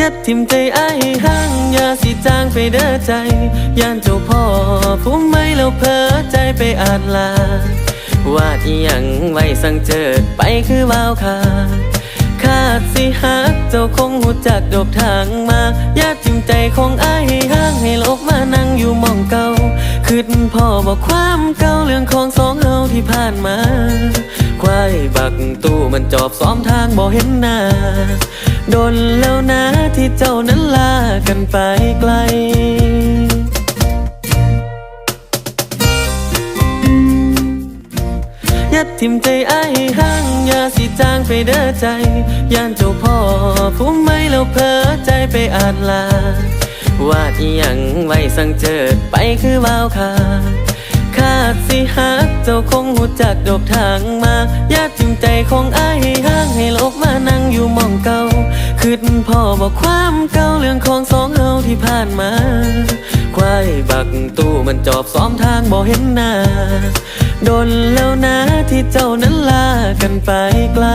ยัดทิมใจไอ้ายห้างอย่าสิจางไปเด้อใจย่านเจ้าพ่อผู้ไม่แล้วเพ้อใจไปอ่านลาวาดอีหยังไว้สังเจิดไปคือวาวขาคาดสิหักเจ้าคงหูจักดอกทางมาญาติจิมใจของอ้ายให้ห้างให้โลกมานั่งอยู่มองเก่าคืดพ่อบอกความเก่าเรื่องของสองเฮาที่ผ่านมา ควายบักตู้มันจอบซ้อมทางบ่เห็นหน้าโดนแล้ว ที่เจ้านั้นลากันไปไกลยัดทิมใจไอ้ายห้างยาสิจางไปเด้อใจ ย่านเจ้าพ่อผู้ไม่แล้วเพ้อใจไปอ่านลาวาดอีหยังไว้สั่งเจิดไปคือวาวขาคาดสิหักเจ้าคงหูจักดอกทางมาญาติจิมใจของไอ้ายห้างให้โลกมานั่ง บอกความเก่าเรื่องของสองเฮาที่ผ่านมาควายบักตู้มันจอบซ้อมทางบ่เห็นหน้าโดนแล้วนะที่เจ้านั้นลากันไปไกล